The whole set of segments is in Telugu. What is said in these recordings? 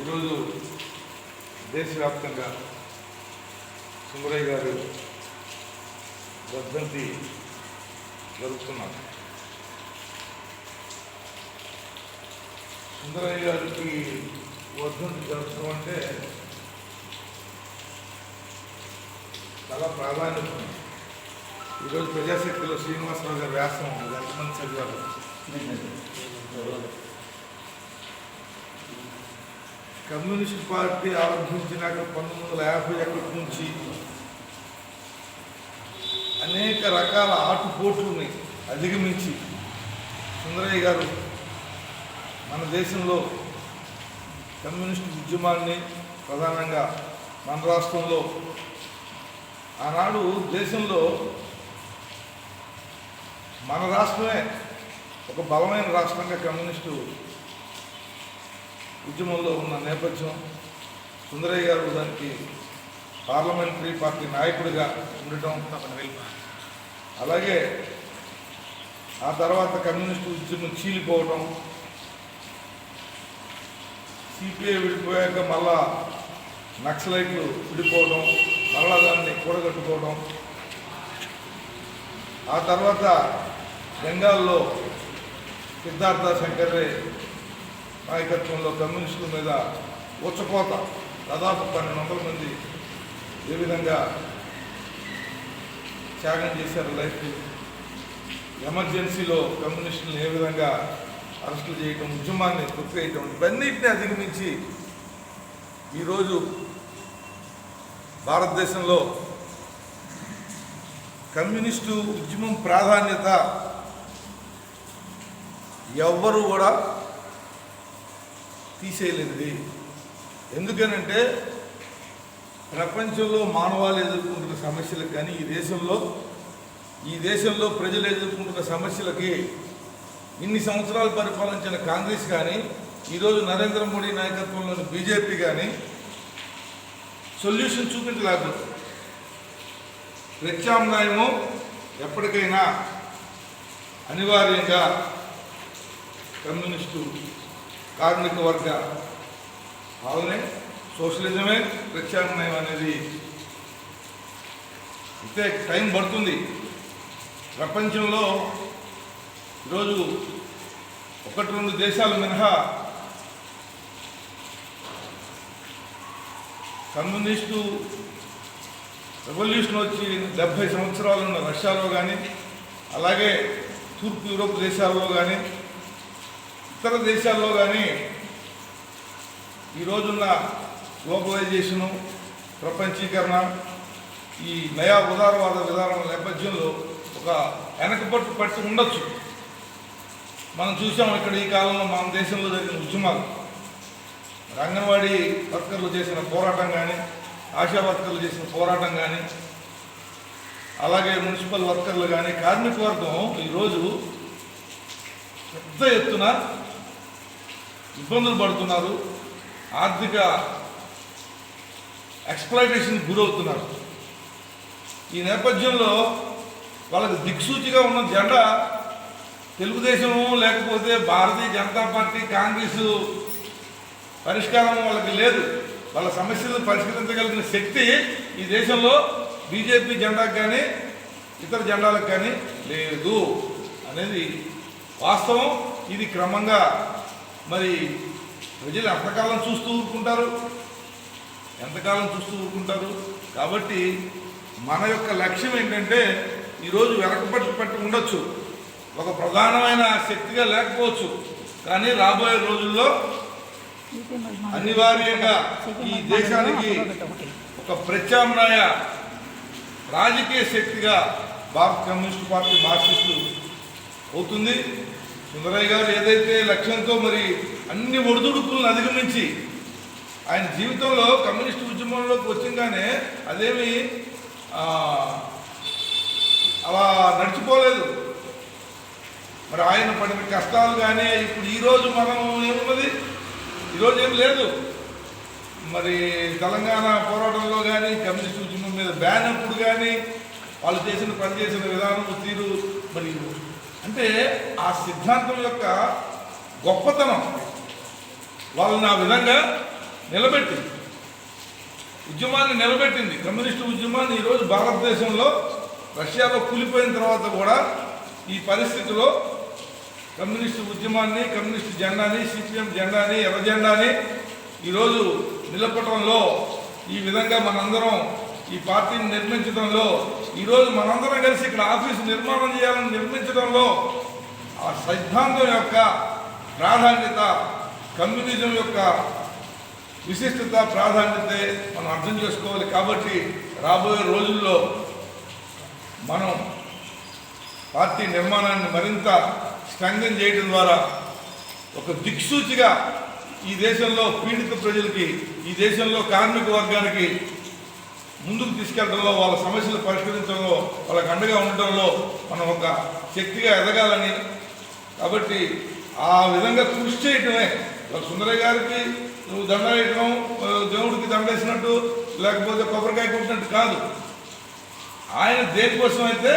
ఈరోజు దేశవ్యాప్తంగా సుందరయ్య గారు వర్ధంతి జరుపుతున్నారు. సుందరయ్య గారికి వర్ధంతి జరుపుకోవడం అంటే చాలా ప్రాధాన్యత ఉంది. ఈరోజు ప్రజాశక్తిలో శ్రీనివాసరావు గారి వ్యాసం ఎంతమంది చదివారు? కమ్యూనిస్ట్ పార్టీ ఆరంభించినాక పంతొమ్మిది వందల యాభై ఒకటి నుంచి అనేక రకాల ఆటుపోట్లని అధిగమించి సుందరయ్య గారు మన దేశంలో కమ్యూనిస్ట్ ఉద్యమాన్ని ప్రధానంగా మన రాష్ట్రంలో ఆనాడు దేశంలో మన రాష్ట్రమే ఒక బలమైన రాష్ట్రంగా కమ్యూనిస్టు ఉద్యమంలో ఉన్న నేపథ్యం సుందరయ్య గారు దానికి పార్లమెంటరీ పార్టీ నాయకుడిగా ఉండటం అలాగే ఆ తర్వాత కమ్యూనిస్టు ఉద్యమం చీలిపోవడం సిపిఐ విడిపోయాక మళ్ళా నక్సలైట్లు విడిపోవడం మళ్ళా దాన్ని కూడగట్టుకోవడం ఆ తర్వాత బెంగాల్లో సిద్ధార్థ శంకర్రే నాయకత్వంలో కమ్యూనిస్టుల మీద ఉచ్చకోత దాదాపు పన్నెండు వందల మంది ఏ విధంగా త్యాగం చేశారు లైఫ్ ఎమర్జెన్సీలో కమ్యూనిస్టులను ఏ విధంగా అరెస్టులు చేయటం ఉద్యమాన్ని తొక్కేయటం ఇవన్నిటిని అధిగమించి ఈరోజు భారతదేశంలో కమ్యూనిస్టు ఉద్యమం ప్రాధాన్యత ఎవ్వరూ కూడా తీసేయలేనిది. ఎందుకనంటే ప్రపంచంలో మానవాళి ఎదుర్కొంటున్న సమస్యలకు కానీ ఈ దేశంలో ఈ దేశంలో ప్రజలు ఎదుర్కొంటున్న సమస్యలకి ఇన్ని సంవత్సరాలు పరిపాలించిన కాంగ్రెస్ కానీ ఈరోజు నరేంద్ర మోడీ నాయకత్వంలోని బీజేపీ కానీ సొల్యూషన్ చూపించలేకపోతుంది. ప్రత్యామ్నాయము ఎప్పటికైనా అనివార్యంగా కమ్యూనిస్టు కార్మిక వర్గ భావనే సోషలిజమే ప్రత్యామ్నాయం అనేది అయితే టైం పడుతుంది. ప్రపంచంలో ఈరోజు ఒకటి రెండు దేశాలు మినహా కమ్యూనిస్టు రెవల్యూషన్ వచ్చి డెబ్భై సంవత్సరాలు ఉన్న రష్యాలో కానీ అలాగే తూర్పు యూరోప్ దేశాల్లో కానీ ఇతర దేశాల్లో కానీ ఈ రోజున్న గ్లోబలైజేషను ప్రపంచీకరణ ఈ నయా ఉదారవాద విధానం నేపథ్యంలో ఒక వెనకబట్టు పట్టి ఉండొచ్చు. మనం చూసాం ఇక్కడ ఈ కాలంలో మన దేశంలో జరిగిన ఉద్యమాలు. అంగన్వాడీ వర్కర్లు చేసిన పోరాటం కానీ ఆశా వర్కర్లు చేసిన పోరాటం కానీ అలాగే మున్సిపల్ వర్కర్లు కానీ కార్మిక వర్గం ఈరోజు పెద్ద ఎత్తున ఇబ్బందులు పడుతున్నారు. ఆర్థిక ఎక్స్ప్లైటేషన్కి గురవుతున్నారు. ఈ నేపథ్యంలో వాళ్ళకి దిక్సూచిగా ఉన్న జెండా తెలుగుదేశము లేకపోతే భారతీయ జనతా పార్టీ కాంగ్రెస్ పరిష్కారం వాళ్ళకి లేదు. వాళ్ళ సమస్యలు పరిష్కరించగలిగిన శక్తి ఈ దేశంలో బీజేపీ జెండాకు కానీ ఇతర జెండాలకు కానీ లేదు. అనేది వాస్తవం. ఇది క్రమంగా మరి ప్రజలు ఎంతకాలం చూస్తూ ఊరుకుంటారు? ఎంతకాలం చూస్తూ ఊరుకుంటారు? కాబట్టి మన యొక్క లక్ష్యం ఏంటంటే ఈరోజు వెనకబట్టి పట్టి ఉండొచ్చు. ఒక ప్రధానమైన శక్తిగా లేకపోవచ్చు. కానీ రాబోయే రోజుల్లో అనివార్యంగా ఈ దేశానికి ఒక ప్రత్యామ్నాయ రాజకీయ శక్తిగా భారత కమ్యూనిస్ట్ పార్టీ మార్క్సిస్టు అవుతుంది. సుందరయ్య గారు ఏదైతే లక్ష్యంతో మరి అన్ని ఒడిదుడుకులను అధిగమించి ఆయన జీవితంలో కమ్యూనిస్ట్ ఉద్యమంలోకి వచ్చింగానే అదేమి అలా నడిచిపోలేదు. మరి ఆయన పడిన కష్టాలు కానీ ఇప్పుడు ఈరోజు మనం ఏమున్నది? ఈరోజు ఏం లేదు. మరి తెలంగాణ పోరాటంలో కానీ కమ్యూనిస్ట్ ఉద్యమం మీద బ్యాన్ అప్పుడు కానీ వాళ్ళు చేసిన పని చేసిన విధానం తీరు మరి అంటే ఆ సిద్ధాంతం యొక్క గొప్పతనం వాళ్ళని ఆ విధంగా నిలబెట్టింది. ఉద్యమాన్ని నిలబెట్టింది. కమ్యూనిస్టు ఉద్యమాన్ని ఈరోజు భారతదేశంలో రష్యాలో కూలిపోయిన తర్వాత కూడా ఈ పరిస్థితిలో కమ్యూనిస్టు ఉద్యమాన్ని కమ్యూనిస్టు జెండాని సిపిఎం జెండాని ఎర్ర జెండాని ఈరోజు నిలపడంలో ఈ విధంగా మనందరం ఈ పార్టీని నిర్మించడంలో ఈరోజు మనందరం కలిసి ఇక్కడ ఆఫీసు నిర్మాణం చేయాలని నిర్మించడంలో ఆ సిద్ధాంతం యొక్క ప్రాధాన్యత కమ్యూనిజం యొక్క విశిష్టత ప్రాధాన్యత మనం అర్థం చేసుకోవాలి కాబట్టి రాబోయే రోజుల్లో మనం పార్టీ నిర్మాణాన్ని మరింత స్ట్రంగన్ చేయడం ద్వారా ఒక దిక్సూచిగా ఈ దేశంలో పీడిత ప్రజలకి ఈ దేశంలో కార్మిక వర్గానికి ముందుకు తీసుకెళ్ళడంలో వాళ్ళ సమస్యలు పరిష్కరించడంలో వాళ్ళకి అండగా ఉండటంలో మనం ఒక శక్తిగా ఎదగాలని. కాబట్టి ఆ విధంగా కృషి చేయటమే. సుందరయ్య గారికి నువ్వు దండ వేయటం దేవుడికి దండ వేసినట్టు లేకపోతే కొబ్బరికాయ కొట్టినట్టు కాదు. ఆయన దేనికోసం అయితే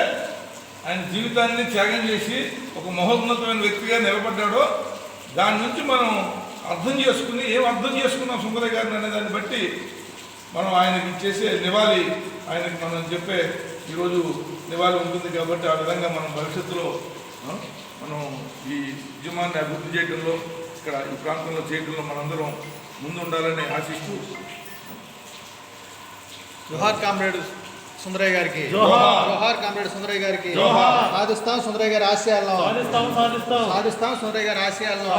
ఆయన జీవితాన్ని త్యాగం చేసి ఒక మహోన్నతమైన వ్యక్తిగా నిలబడ్డాడో దాని నుంచి మనం అర్థం చేసుకుని ఏం అర్థం చేసుకున్నాం సుందరయ్య గారిని అనే దాన్ని బట్టి మనం ఆయనకి చేసే నివాళి ఆయనకి మనం చెప్పే ఈరోజు నివాళి ఉంటుంది కాబట్టి ఆ విధంగా మనం భవిష్యత్తులో మనం ఈ ఉద్యమాన్ని అభివృద్ధి చేయడంలో ఇక్కడ ఈ ప్రాంతంలో చేయడంలో మనందరం ముందు ఉండాలని ఆశిస్తూ జోహార్ కామ్రేడ్ సుందరయ్య గారికి జోహార్. జోహార్ కామ్రేడ్ సుందరయ్య గారికి జోహార్. సాధిస్తాం సుందరయ్య గారి ఆశయాలను సాధిస్తాం సుందరయ్య గారి ఆశయాలను